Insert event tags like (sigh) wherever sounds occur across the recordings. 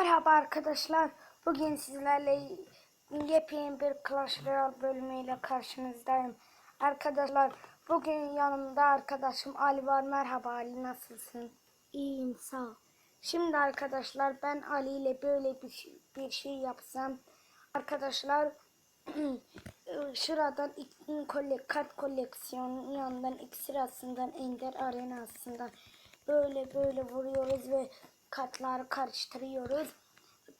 Merhaba arkadaşlar. Bugün sizlerle yepyeni bir Clash Royale bölümüyle karşınızdayım. Arkadaşlar bugün yanımda arkadaşım Ali var. Merhaba Ali nasılsın? İyiyim sağ ol. Şimdi arkadaşlar ben Ali ile böyle bir, şey- bir şey yapsam. Arkadaşlar (clears throat) şuradan kart koleksiyonun yanından iki sırasından Ender arenasından böyle böyle vuruyoruz ve kartları karıştırıyoruz.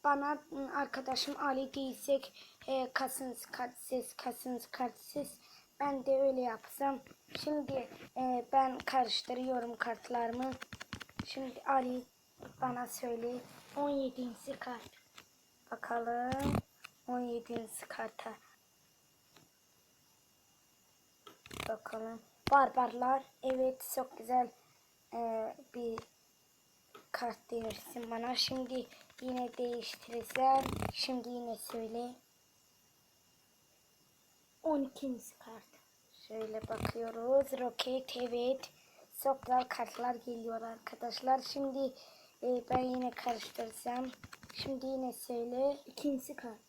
Bana ı, arkadaşım Ali giysek e, kasınız kartsız kasınız kartsız ben de öyle yapsam. Şimdi e, ben karıştırıyorum kartlarımı. Şimdi Ali bana söyle 17. kart. bakalım 17. karta. Bakalım. Barbarlar. Evet çok güzel e, bir kart verirsin bana. Şimdi yine değiştireceğim. Şimdi yine söyle. 12. kart. Şöyle bakıyoruz. Roket evet. Güzel kartlar geliyor arkadaşlar. Şimdi e, ben yine karıştırsam. Şimdi yine söyle. 2. kart.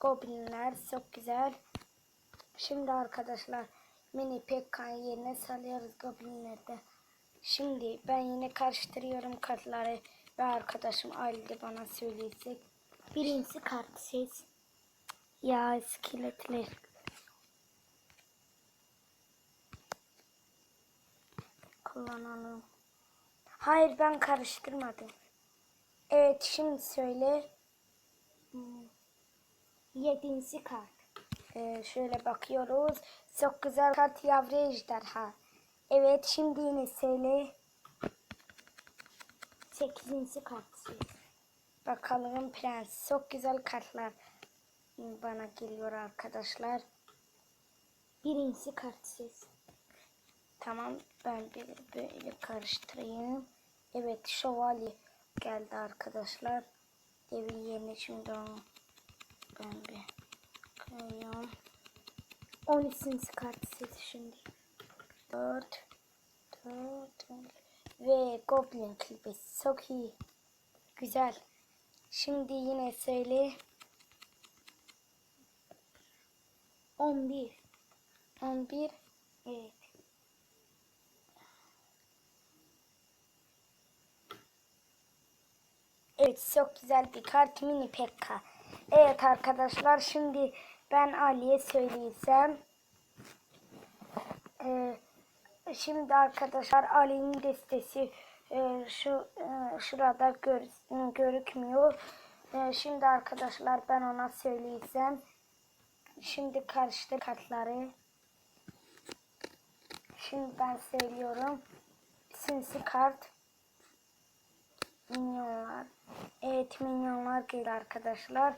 Goblinler çok güzel. Şimdi arkadaşlar mini pekkan yerine salıyoruz goblinlerde. Şimdi ben yine karıştırıyorum kartları ve arkadaşım Ali de bana söyleyecek. 1. kart ses. Ya iskeletler. Kullanalım. Hayır ben karıştırmadım. Evet şimdi söyle. 7. kart. Ee, şöyle bakıyoruz. Çok güzel kart yavru ejderha. Evet şimdi yine söyle. 8. kart. Bakalım prens. Çok güzel kartlar bana geliyor arkadaşlar. 1. kart ses. Tamam ben bir böyle karıştırayım. Evet şövalye geldi arkadaşlar. Devin yerine şimdi onu ben bir koyuyorum. 13. kart ses şimdi. 4 4 ve goblin klibesi çok iyi. Güzel. Şimdi yine söyle. 11. 11 Evet. Evet çok güzel bir kart mini pekka. Evet arkadaşlar şimdi ben Ali'ye söyleyeceğim. Ee, şimdi arkadaşlar Ali'nin destesi e, şu e, şurada gör, görükmüyor. E, şimdi arkadaşlar ben ona söyleyeceğim. Şimdi karıştı kartları. Şimdi ben söylüyorum. Sinsi kart. Minyonlar. Evet minyonlar geliyor arkadaşlar.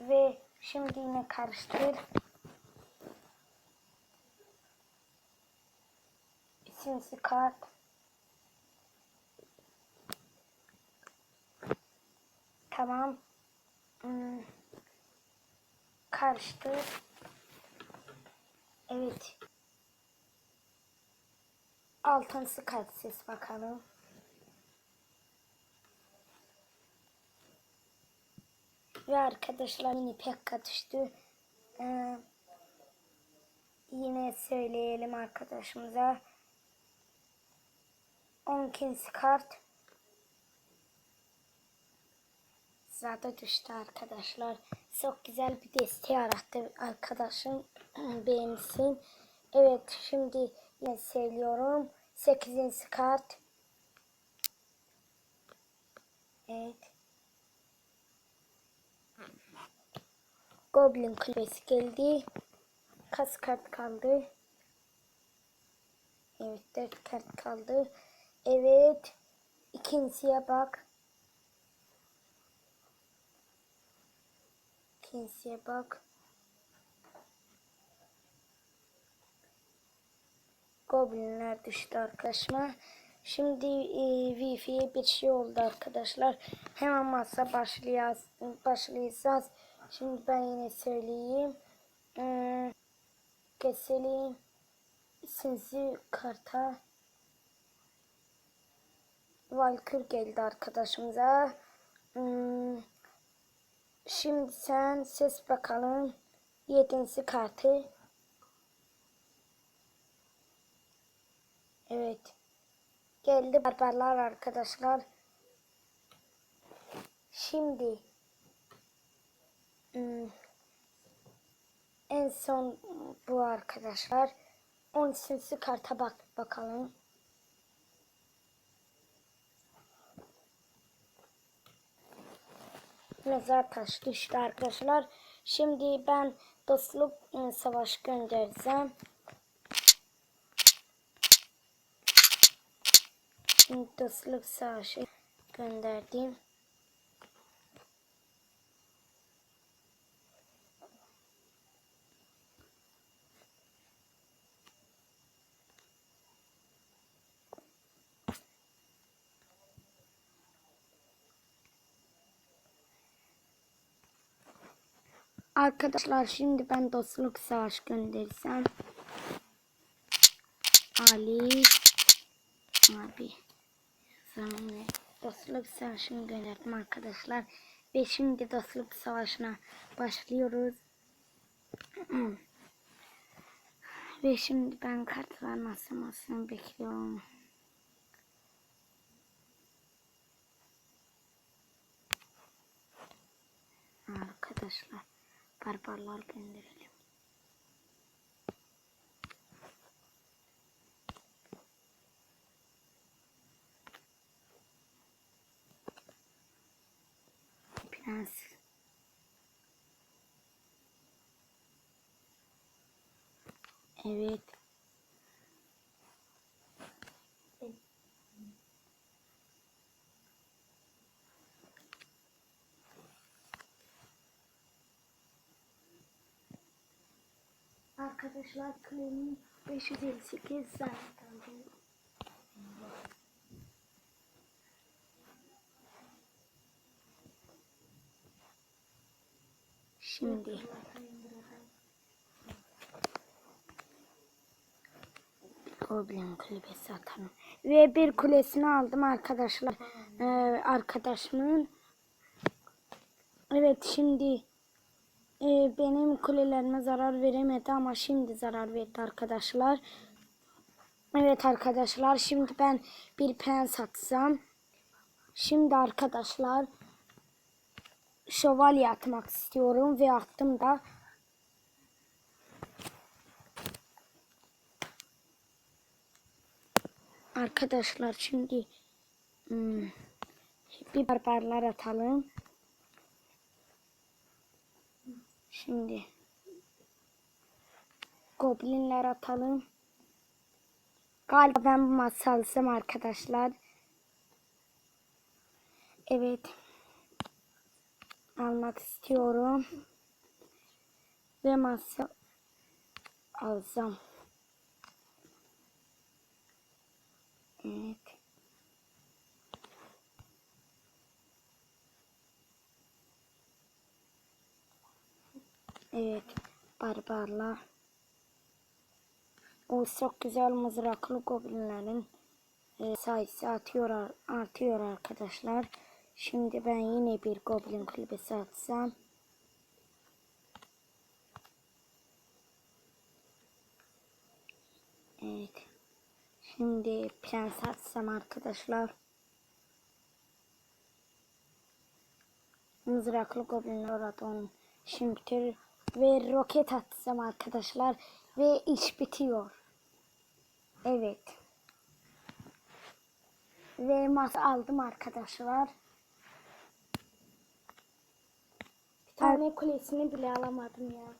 Ve şimdi yine karıştır. Sinsi kart. Tamam. Hmm. Karıştır. Evet. Altıncı kart ses bakalım. Ve arkadaşlar yine pek düştü. Ee, yine söyleyelim arkadaşımıza. 12. kart. Zaten düştü arkadaşlar. Çok güzel bir desteği yarattı arkadaşım. (clears throat) Beğensin. Evet şimdi yine söylüyorum. 8. kart. Evet. Goblin kulübesi geldi. Kaç kart kaldı? Evet dört kart kaldı. Evet. İkinciye bak. İkinciye bak. Goblinler düştü arkadaşıma. Şimdi e, Wi-Fi'ye bir şey oldu arkadaşlar. Hemen masa başlayacağız. başlayacağız. Şimdi ben yine söyleyeyim. Hmm, keselim. Sinsi karta. Valkür geldi arkadaşımıza. Hmm, Şimdi sen ses bakalım. Yedinci kartı. Evet. Geldi barbarlar arkadaşlar. Şimdi hmm, en son bu arkadaşlar. 13. karta bak bakalım. Mezar taş düştü arkadaşlar. Şimdi ben dostluk e, savaş göndereceğim. Dostluk savaşı gönderdim. Arkadaşlar şimdi ben dostluk savaş göndersem. Ali abi Zamane dostluk savaşını gönderdim arkadaşlar. Ve şimdi dostluk savaşına başlıyoruz. (clears throat) Ve şimdi ben kartların asılmasını bekliyorum. Arkadaşlar barbarlar gönderelim Prens. Evet. Arkadaşlar Klem'in 558 zaten. Şimdi Goblin kulübesi atalım. Ve bir kulesini aldım arkadaşlar. Ee, arkadaşımın. Evet şimdi e, benim kulelerime zarar veremedi ama şimdi zarar verdi arkadaşlar. Evet arkadaşlar şimdi ben bir prens atsam. Şimdi arkadaşlar şövalye atmak istiyorum ve attım da. Arkadaşlar şimdi hmm, bir barbarlar atalım. Şimdi goblinler atalım. Galiba ben bu maçı alsam arkadaşlar. Evet. Almak istiyorum. Ve masa alsam. Evet. Evet. Barbarla. O çok güzel mızraklı goblinlerin e, sayısı atıyor, artıyor arkadaşlar. Şimdi ben yine bir goblin kulübesi atsam. Evet. Şimdi prens atsam arkadaşlar. Mızraklı goblinler orada onun şimditir ve roket atsam arkadaşlar ve iş bitiyor. Evet. Ve masa aldım arkadaşlar. Bir tane kulesini bile alamadım ya.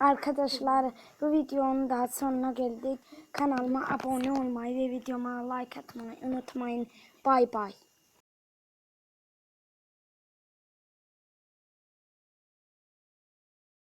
Arkadaşlar bu videonun daha sonuna geldik. Kanalıma abone olmayı ve videoma like atmayı unutmayın. Bay bay.